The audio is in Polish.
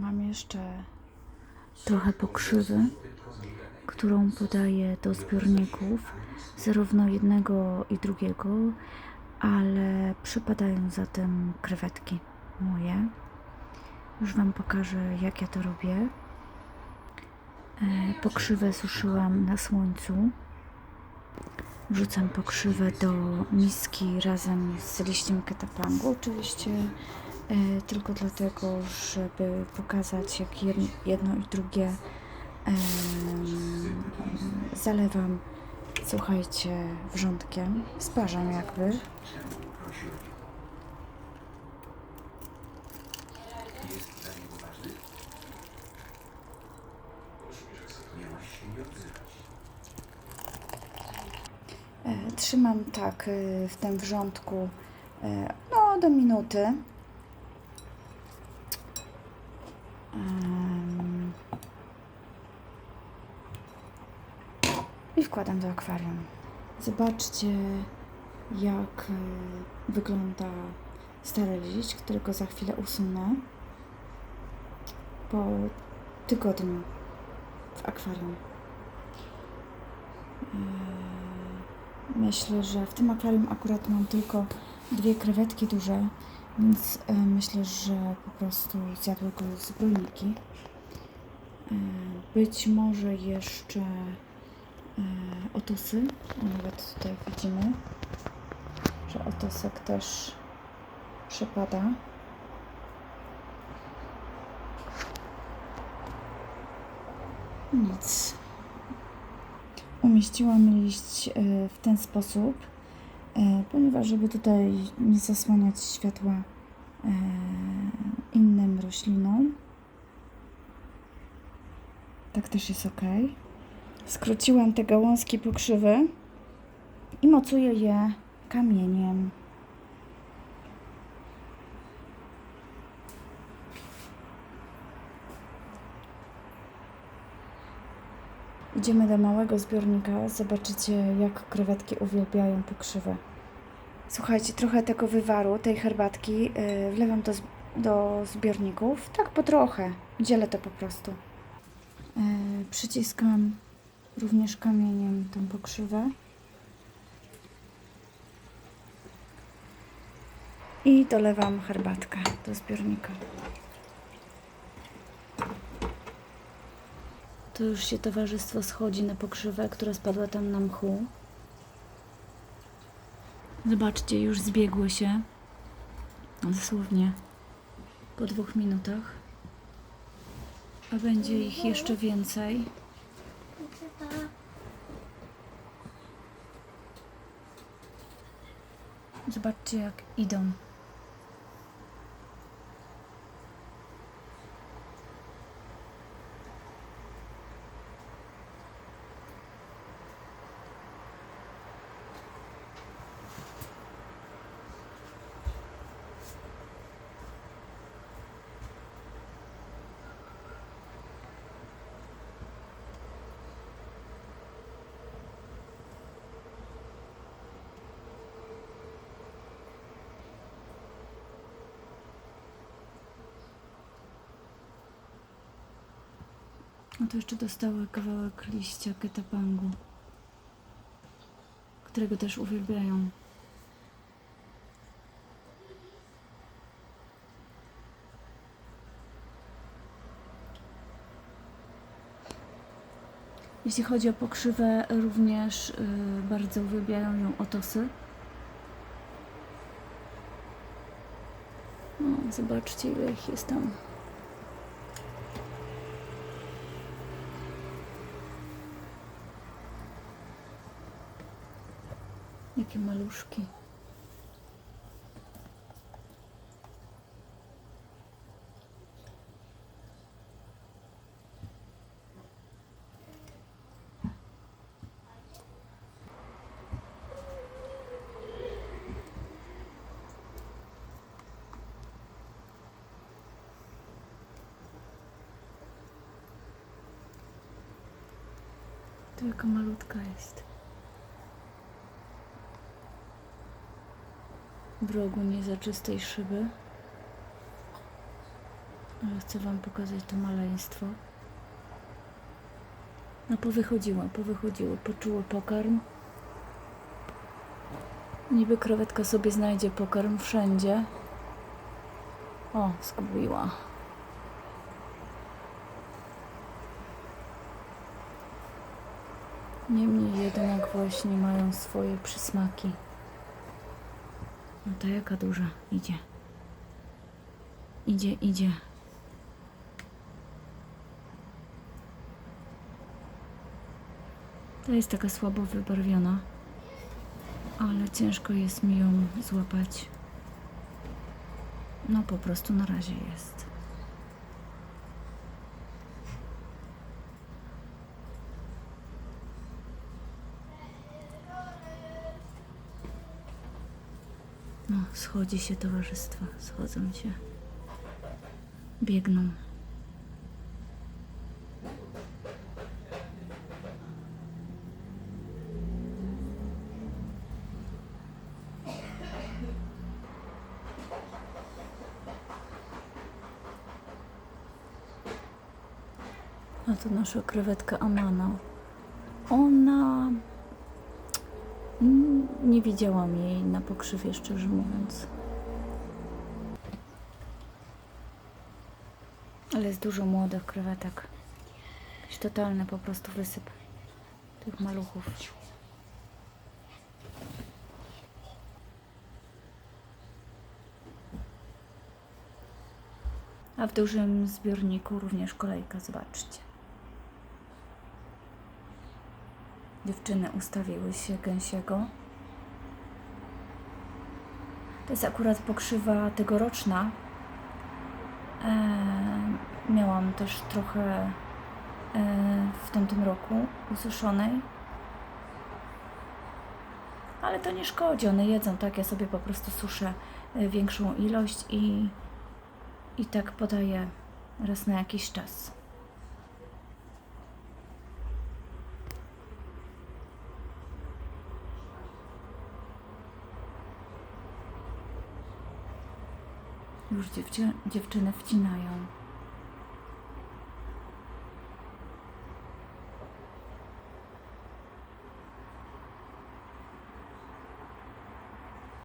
Mam jeszcze trochę pokrzywy, którą podaję do zbiorników, zarówno jednego i drugiego, ale przypadają za tym krewetki moje. Już Wam pokażę, jak ja to robię. E, Pokrzywę suszyłam na słońcu. Wrzucam pokrzywę do miski razem z liściem ketapangu. Oczywiście e, tylko dlatego, żeby pokazać, jak jed- jedno i drugie em, zalewam, słuchajcie, wrzątkiem. Sparzam jakby. E, Trzymam tak e, w tym wrzątku e, no do minuty. I wkładam do akwarium. Zobaczcie, jak e, wygląda stary liść, którego za chwilę usunę po tygodniu w akwarium. Myślę, że w tym akwarium akurat mam tylko dwie krewetki duże, więc e, myślę, że po prostu zjadły go zbrojniki. E, Być może jeszcze e, otosy. Nawet tutaj widzimy, że otosek też przepada. Nic. Umieściłam liść e, w ten sposób, e, ponieważ żeby tutaj nie zasłaniać światła e, innym roślinom. Tak też jest ok. Skróciłam te gałązki pokrzywy i mocuję je kamieniem. Idziemy do małego zbiornika. Zobaczycie, jak krewetki uwielbiają pokrzywę. Słuchajcie, trochę tego wywaru, tej herbatki yy, wlewam do, do zbiorników. Tak po trochę. Dzielę to po prostu. Yy, przyciskam również kamieniem tą pokrzywę. I dolewam herbatkę do zbiornika. To już się towarzystwo schodzi na pokrzywę, która spadła tam na mchu. Zobaczcie, już zbiegły się. Dosłownie po dwóch minutach. A będzie ich jeszcze więcej. Zobaczcie, jak idą. A tu jeszcze dostały kawałek liścia ketapangu, którego też uwielbiają. Jeśli chodzi o pokrzywę, również y, bardzo uwielbiają ją otosy. No, zobaczcie, ile ich jest tam. Jakie maluszki. Jaka malutka jest. W rogu niezaczystej szyby. Ale chcę Wam pokazać to maleństwo. No powychodziło, powychodziło, poczuło pokarm. Niby krewetka sobie znajdzie pokarm wszędzie. O, zgubiła. Niemniej jednak właśnie mają swoje przysmaki. No to jaka duża idzie. Idzie, idzie. To jest taka słabo wybarwiona, ale ciężko jest mi ją złapać. No po prostu na razie jest. No, schodzi się towarzystwo, schodzą się. Biegną. A to nasza krewetka Amana. Ona. Nie widziałam jej na pokrzywie, szczerze mówiąc. Ale jest dużo młodych krewetek. Jakiś totalny po prostu wysyp tych maluchów. A w dużym zbiorniku również kolejka, zobaczcie. Dziewczyny ustawiły się gęsiego. To jest akurat pokrzywa tegoroczna. Eee, miałam też trochę eee, w tamtym roku ususzonej. Ale to nie szkodzi, one jedzą, tak? Ja sobie po prostu suszę e, większą ilość i, i tak podaję raz na jakiś czas. Już dziewczy- dziewczyny wcinają.